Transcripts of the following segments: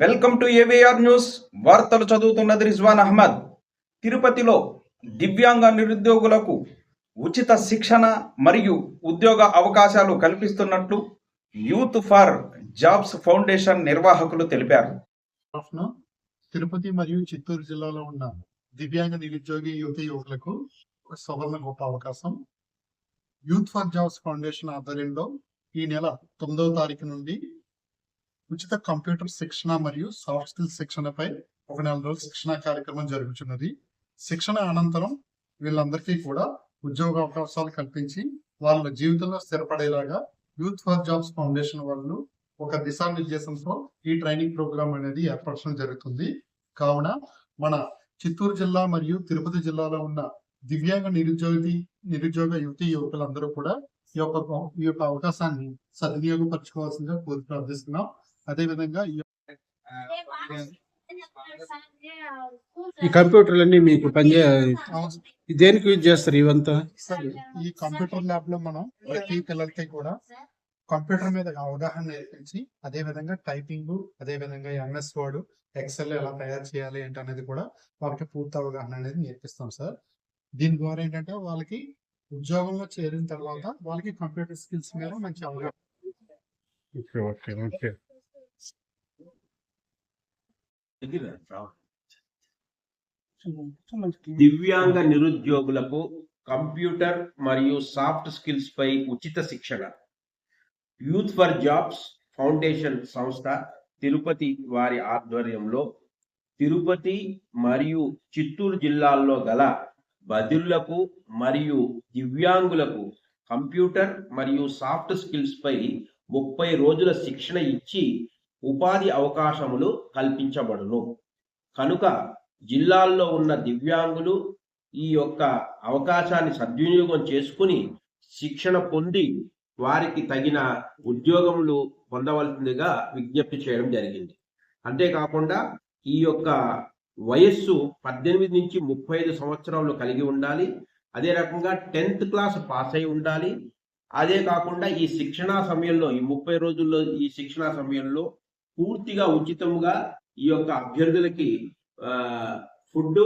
Welcome to AVR news. వార్తలు చదువుతున్నది రిజ్వాన్ అహ్మద్. తిరుపతిలో దివ్యాంగ నిరుద్యోగులకు ఉచిత శిక్షణ మరియు ఉద్యోగ అవకాశాలు కల్పిస్తున్నట్లు యూత్ ఫర్ జాబ్స్ ఫౌండేషన్ నిర్వాహకులు తెలిపారు. తిరుపతి మరియు చిత్తూరు జిల్లాలో ఉన్న దివ్యాంగ నిరుద్యోగి యువత యువకులకు సవర్ణ గొప్ప అవకాశం. యూత్ ఫర్ జాబ్స్ ఫౌండేషన్ ఆధ్వర్యంలో ఈ నెల తొమ్మిదవ తారీఖు నుండి ఉచిత కంప్యూటర్ శిక్షణ మరియు సాఫ్ట్ స్కిల్స్ శిక్షణపై ఒక నెల రోజుల శిక్షణ కార్యక్రమం జరుగుతున్నది శిక్షణ అనంతరం వీళ్ళందరికీ కూడా ఉద్యోగ అవకాశాలు కల్పించి వాళ్ళ జీవితంలో స్థిరపడేలాగా యూత్ ఫర్ జాబ్స్ ఫౌండేషన్ వాళ్ళు ఒక దిశానిర్దేశంతో ఈ ట్రైనింగ్ ప్రోగ్రామ్ అనేది ఏర్పరచడం జరుగుతుంది. కావున మన చిత్తూరు జిల్లా మరియు తిరుపతి జిల్లాలో ఉన్న దివ్యాంగ నిరుద్యోగి నిరుద్యోగ యువతి యువకులందరూ కూడా ఈ యొక్క ఈ యొక్క అవకాశాన్ని సద్వినియోగపరచుకోవాల్సిందిగా కోరి ప్రార్థిస్తున్నాం. అదే విధంగా ఈ కంప్యూటర్లన్నీ మీకు పనిచే దేనికి యూజ్ చేస్తారు ఇవంతా? సరే, ఈ కంప్యూటర్ ల్యాబ్లో మనం ప్రతి పిల్లలకి కూడా కంప్యూటర్ మీద అవగాహన నేర్పించి అదే విధంగా టైపింగ్ అదే విధంగా ఎంఎస్ వర్డ్ ఎక్సెల్ ఎలా తయారు చేయాలి ఏంటి అనేది కూడా వాళ్ళకి పూర్తి అవగాహన అనేది నేర్పిస్తాం సార్. దీని ద్వారా ఏంటంటే వాళ్ళకి ఉద్యోగంలో చేరిన తర్వాత వాళ్ళకి కంప్యూటర్ స్కిల్స్ మీద మంచి అవగాహన. ఓకే ఓకే ఓకే దివ్యాంగ నిరుద్యోగులకు కంప్యూటర్ మరియు సాఫ్ట్ స్కిల్స్ పై ఉచిత శిక్షణ. యూత్ ఫర్ జాబ్స్ ఫౌండేషన్ సంస్థ తిరుపతి వారి ఆధ్వర్యంలో తిరుపతి మరియు చిత్తూరు జిల్లాల్లో గల బదిరులకు మరియు దివ్యాంగులకు కంప్యూటర్ మరియు సాఫ్ట్ స్కిల్స్ పై ముప్పై రోజుల శిక్షణ ఇచ్చి ఉపాధి అవకాశములు కల్పించబడును. కనుక జిల్లాల్లో ఉన్న దివ్యాంగులు ఈ యొక్క అవకాశాన్ని సద్వినియోగం చేసుకుని శిక్షణ పొంది వారికి తగిన ఉద్యోగములు పొందవలసిందిగా విజ్ఞప్తి చేయడం జరిగింది. అంతేకాకుండా ఈ యొక్క వయస్సు పద్దెనిమిది నుంచి ముప్పై ఐదు సంవత్సరాలు కలిగి ఉండాలి. అదే రకంగా టెన్త్ క్లాస్ పాస్ అయి ఉండాలి. అదే కాకుండా ఈ శిక్షణా సమయంలో ఈ ముప్పై రోజుల్లో ఈ శిక్షణా సమయంలో పూర్తిగా ఉచితంగా ఈ యొక్క అభ్యర్థులకి ఫుడ్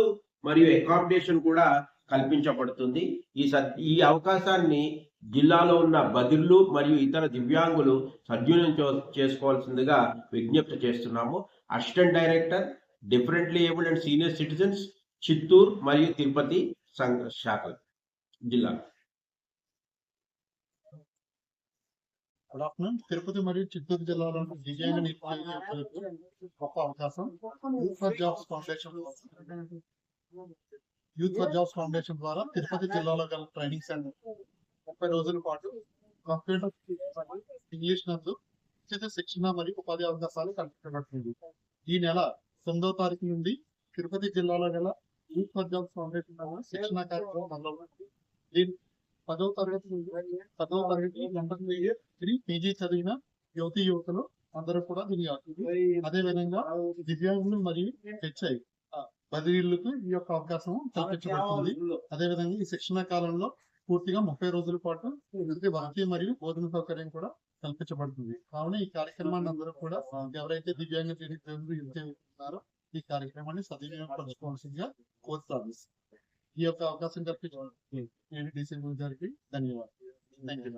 మరియు అకామిడేషన్ కూడా కల్పించబడుతుంది. ఈ సద్ ఈ అవకాశాన్ని జిల్లాలో ఉన్న బదిర్లు మరియు ఇతర దివ్యాంగులు సద్వినియోగం చే- చేసుకోవాల్సిందిగా విజ్ఞప్తి చేస్తున్నాము. Assistant director differently able and senior citizens Chittoor మరియు తిరుపతి సంఘ శాఖలు జిల్లా గుడ్ ఆఫ్టర్నూన్ తిరుపతి మరియు చిత్తూరు జిల్లాలో డిజైన్ దివ్యాంగ గొప్ప అవకాశం youth for jobs foundation youth for jobs foundation ద్వారా తిరుపతి జిల్లాలో గల ట్రైనింగ్ సెంటర్ ముప్పై రోజుల పాటు కంప్యూటర్ ఇంగ్లీష్ నందు ఉచిత శిక్షణ మరియు ఉపాధి అవకాశాలు కల్పించబడుతుంది. ఈ నెల తొమ్మిదో తారీఖు నుండి తిరుపతి జిల్లాలో గల యూత్ ఫర్ జాబ్స్ ఫౌండేషన్ ద్వారా శిక్షణ కార్యక్రమం మొదలవుతుంది. దీని పదవ తరగతి పదవ తరగతి ఇంటర్మీడియట్ డిగ్రీ పీజీ చదివిన యువతి యువకులు అందరూ కూడా దీని అదే విధంగా దివ్యాంగులు మరియు హెచ్ఐ బదిలీలకు ఈ యొక్క అవకాశం కల్పించబడుతుంది. అదే విధంగా ఈ శిక్షణ కాలంలో పూర్తిగా ముప్పై రోజుల పాటు వసతి మరియు భోజన సౌకర్యం కూడా కల్పించబడుతుంది. కావున ఈ కార్యక్రమాన్ని అందరూ కూడా ఎవరైతే దివ్యాంగ ఉన్నారో ఈ కార్యక్రమాన్ని సద్వినియోగపరచుకోవాల్సిందిగా కోరుతాను. ఈ యొక్క అవకాశం కల్పించిన ఏడీసీ గారికి ధన్యవాదాలు. థ్యాంక్ యూ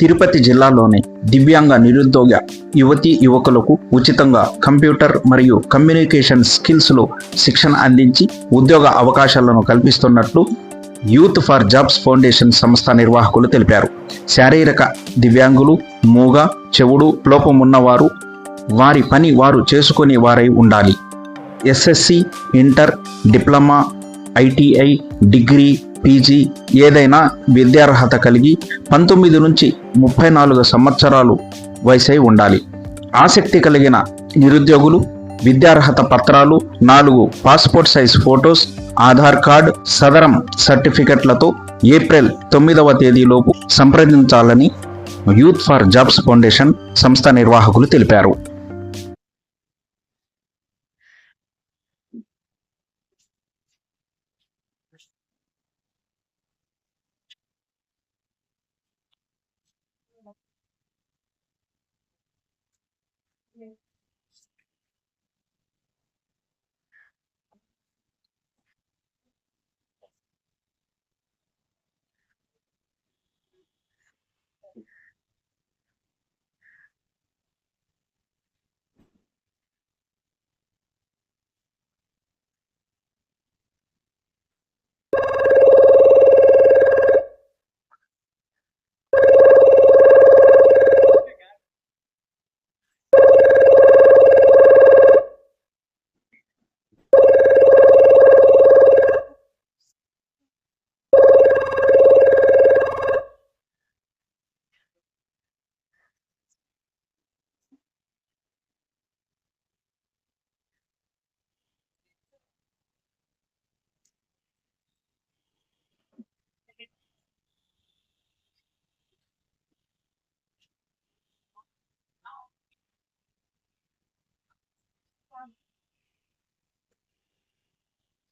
తిరుపతి జిల్లాలోని దివ్యాంగ నిరుద్యోగ యువతి యువకులకు ఉచితంగా కంప్యూటర్ మరియు కమ్యూనికేషన్ స్కిల్స్లో శిక్షణ అందించి ఉద్యోగ అవకాశాలను కల్పిస్తున్నట్లు యూత్ ఫర్ జాబ్స్ ఫౌండేషన్ సంస్థ నిర్వాహకులు తెలిపారు. శారీరక దివ్యాంగులు మూగ చెవుడు లోపం ఉన్నవారు వారి పని వారు చేసుకునే వారై ఉండాలి. SSC inter diploma ITI degree PG ఏదైనా విద్యార్హత కలిగి పంతొమ్మిది నుంచి ముప్పై నాలుగు సంవత్సరాలు వయసై ఉండాలి. ఆసక్తి కలిగిన నిరుద్యోగులు విద్యార్హత పత్రాలు నాలుగు passport size photos Aadhaar card Sadarem సర్టిఫికెట్లతో April తొమ్మిదవ తేదీలోపు సంప్రదించాలని యూత్ ఫర్ జాబ్స్ ఫౌండేషన్ సంస్థ నిర్వాహకులు తెలిపారు.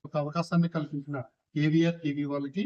ఒక అవకాశాన్ని కల్పించిన కేవీఆర్ టీవీ వాళ్ళకి